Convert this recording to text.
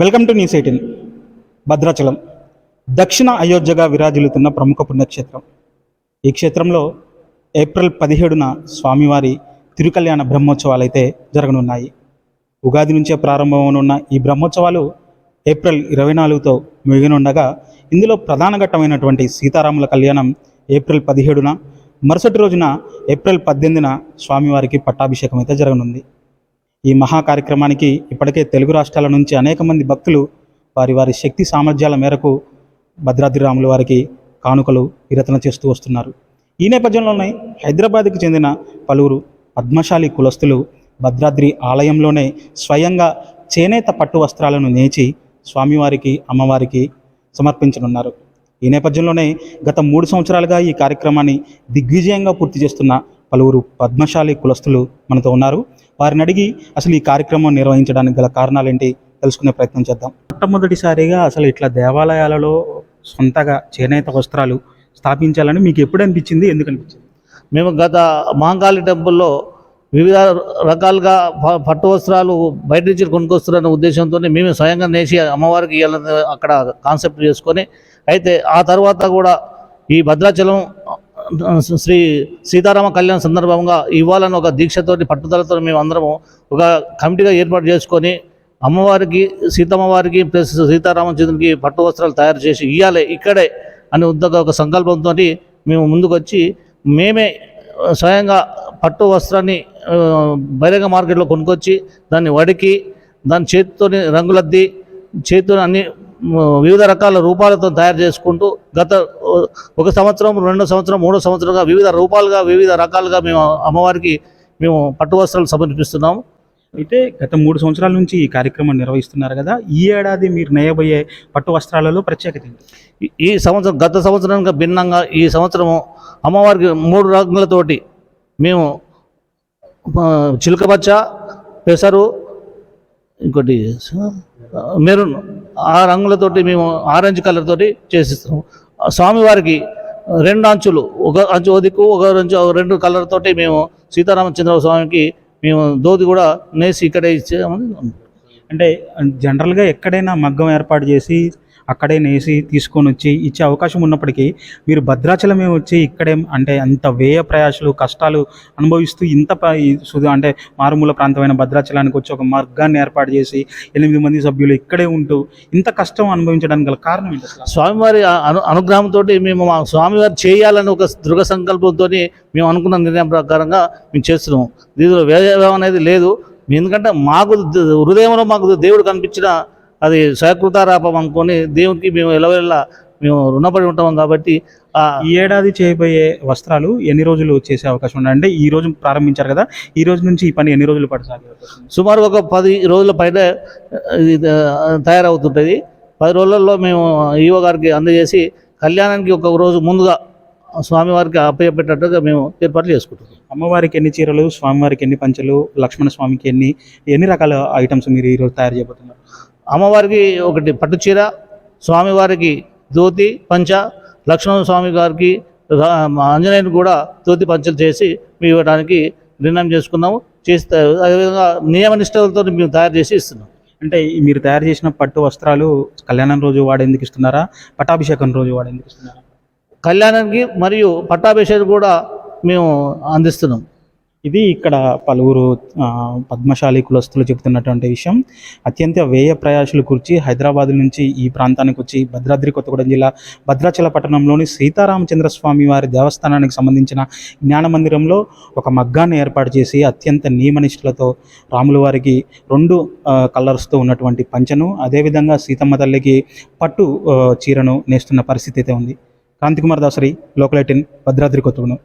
Welcome to news eighteen. Bhadrachalam. దక్షిణ అయోధ్యగా విరాజిల్లుతున్న ప్రముఖ పుణ్యక్షేత్రం. ఈ క్షేత్రంలో ఏప్రిల్ పదిహేడున స్వామివారి తిరుకల్యాణ బ్రహ్మోత్సవాలు అయితే జరగనున్నాయి. ఉగాది నుంచే ప్రారంభమవనున్న ఈ బ్రహ్మోత్సవాలు ఏప్రిల్ ఇరవై నాలుగుతో ముగినుండగా ఇందులో ప్రధాన ఘట్టమైనటువంటి సీతారాముల కళ్యాణం ఏప్రిల్ పదిహేడున మరుసటి రోజున ఏప్రిల్ పద్దెనిమిదిన స్వామివారికి పట్టాభిషేకం అయితే జరగనుంది. ఈ మహా కార్యక్రమానికి ఇప్పటికే తెలుగు రాష్ట్రాల నుంచి అనేక మంది భక్తులు వారి వారి శక్తి సామర్థ్యాల మేరకు భద్రాద్రి రాముల వారికి కానుకలు విరతన చేస్తూ వస్తున్నారు. ఈ నేపథ్యంలోనే హైదరాబాద్కు చెందిన పలువురు పద్మశాలి కులస్తులు భద్రాద్రి ఆలయంలోనే స్వయంగా చేనేత పట్టు వస్త్రాలను నేచి స్వామివారికి అమ్మవారికి సమర్పించనున్నారు. ఈ నేపథ్యంలోనే గత మూడు సంవత్సరాలుగా ఈ కార్యక్రమాన్ని దిగ్విజయంగా పూర్తి చేస్తున్న పలువురు పద్మశాలి కులస్తులు మనతో ఉన్నారు. వారిని అడిగి అసలు ఈ కార్యక్రమం నిర్వహించడానికి గల కారణాలు ఏంటి తెలుసుకునే ప్రయత్నం చేద్దాం. మొట్టమొదటిసారిగా అసలు ఇట్లా దేవాలయాలలో సొంతగా చేనేత వస్త్రాలు స్థాపించాలని మీకు ఎప్పుడు అనిపించింది? ఎందుకు అనిపించింది? మేము గత మహంకాళి టెంపుల్లో వివిధ రకాలుగా పట్టు వస్త్రాలు బయట నుంచి కొనుక్కొస్తున్న ఉద్దేశంతో మేము స్వయంగా నేసి అమ్మవారికి అక్కడ కాన్సెప్ట్ చేసుకొని అయితే ఆ తర్వాత కూడా ఈ భద్రాచలం శ్రీ సీతారామ కళ్యాణ సందర్భంగా ఇవ్వాలని ఒక దీక్షతోటి పట్టుదలతో మేము అందరము ఒక కమిటీగా ఏర్పాటు చేసుకొని అమ్మవారికి సీతమ్మవారికి ప్లస్ సీతారామచంద్రునికి పట్టు వస్త్రాలు తయారు చేసి ఇవ్వాలి ఇక్కడే అని ఉద్యోగ ఒక సంకల్పంతో మేము ముందుకొచ్చి మేమే స్వయంగా పట్టు వస్త్రాన్ని బహిరంగ మార్కెట్లో కొనుక్కొచ్చి దాన్ని వడికి దాని చేతితోని రంగులద్ది చేతితో అన్ని వివిధ రకాల రూపాలతో తయారు చేసుకుంటూ గత ఒక సంవత్సరం రెండో సంవత్సరం మూడో సంవత్సరంగా వివిధ రూపాలుగా వివిధ రకాలుగా మేము అమ్మవారికి మేము పట్టు వస్త్రాలు సమర్పిస్తున్నాము. అయితే గత మూడు సంవత్సరాల నుంచి ఈ కార్యక్రమం నిర్వహిస్తున్నారు కదా ఈ ఏడాది మీరు నేయబోయే పట్టు వస్త్రాలలో ప్రత్యేకత ఈ- సంవత్సరం గత సంవత్సరానికి భిన్నంగా ఈ సంవత్సరము అమ్మవారికి మూడు రంగులతోటి మేము ఆ, చిలుకపచ్చ పెసరు ఇంకోటి మెరూన్ ఆ రంగులతోటి మేము ఆరెంజ్ కలర్ తోటి చేసిస్తాము. స్వామివారికి రెండు అంచులు ఒక అంచు ఒదిక్కు ఒక అంచు రెండు కలర్ తోటి మేము సీతారామచంద్ర స్వామికి మేము దోతి కూడా నేసి ఇక్కడే ఇచ్చామని అంటే జనరల్గా ఎక్కడైనా మగ్గం ఏర్పాటు చేసి అక్కడే నేసి తీసుకొని వచ్చి ఇచ్చే అవకాశం ఉన్నప్పటికీ మీరు భద్రాచలమే వచ్చి ఇక్కడే అంటే అంత వ్యయ ప్రయాసలు కష్టాలు అనుభవిస్తూ ఇంత అంటే మారుమూల ప్రాంతమైన భద్రాచలానికి వచ్చి ఒక మార్గాన్ని ఏర్పాటు చేసి ఎనిమిది మంది సభ్యులు ఇక్కడే ఉంటూ ఇంత కష్టం అనుభవించడానికి గల కారణం ఏంటి స్వామివారి అను అనుగ్రహంతో మేము మా స్వామివారు చేయాలని ఒక దృఢ సంకల్పంతో మేము అనుకున్న నిర్ణయం ప్రకారంగా మేము చేస్తున్నాము దీనిలో వ్యయం అనేది లేదు. ఎందుకంటే మాకు హృదయంలో మాకు దేవుడు కనిపించిన అది సహకృతారాపం అనుకొని దేవునికి మేము ఎలవెల్లా మేము రుణపడి ఉంటాం కాబట్టి ఆ ఈ ఏడాది చేయబోయే వస్త్రాలు ఎన్ని రోజులు చేసే అవకాశం ఉంది అంటే ఈ రోజు ప్రారంభించారు కదా ఈ రోజు నుంచి ఈ పని ఎన్ని రోజులు పడసాగే? సుమారు ఒక పది రోజుల పైన తయారవుతుంటుంది. పది రోజులలో మేము ఈవో గారికి అందజేసి కళ్యాణానికి ఒక రోజు ముందుగా స్వామివారికి అప్పయ్యపెట్టట్టుగా మేము ఏర్పాట్లు చేసుకుంటాం అమ్మవారికి ఎన్ని చీరలు స్వామివారికి ఎన్ని పంచలు లక్ష్మణ స్వామికి ఎన్ని ఎన్ని రకాల ఐటమ్స్ మీరు ఈరోజు తయారు చేయబోతున్నారు? అమ్మవారికి ఒకటి పట్టు చీర స్వామివారికి ధోతి పంచ లక్ష్మణ స్వామి గారికి ఆంజనేయుని కూడా ధోతి పంచలు చేసి మేము ఇవ్వడానికి నిర్ణయం చేసుకున్నాము. చేస్తే అదేవిధంగా నియమ నిష్టలతో మేము తయారు చేసి ఇస్తున్నాం. అంటే మీరు తయారు చేసిన పట్టు వస్త్రాలు కళ్యాణం రోజు వాడేందుకు ఇస్తున్నారా? పట్టాభిషేకం రోజు వాడేందుకు ఇస్తున్నారా? కళ్యాణానికి మరియు పట్టాభిషేకం కూడా మేము అందిస్తున్నాం. ఇది ఇక్కడ పలువురు పద్మశాలి కులస్తులు చెబుతున్నటువంటి విషయం. అత్యంత వ్యయ ప్రయాసులు కూర్చి హైదరాబాద్ నుంచి ఈ ప్రాంతానికి వచ్చి భద్రాద్రి కొత్తగూడెం జిల్లా భద్రాచల పట్టణంలోని సీతారామచంద్ర స్వామి వారి దేవస్థానానికి సంబంధించిన జ్ఞాన మందిరంలో ఒక మగ్గాన్ని ఏర్పాటు చేసి అత్యంత నియమనిష్ఠులతో రాముల వారికి రెండు కలర్స్తో ఉన్నటువంటి పంచను అదేవిధంగా సీతమ్మ తల్లికి పట్టు చీరను నేస్తున్న పరిస్థితి అయితే ఉంది. Kranthikumar Dasari local eighteen Bhadradri Kothagudem.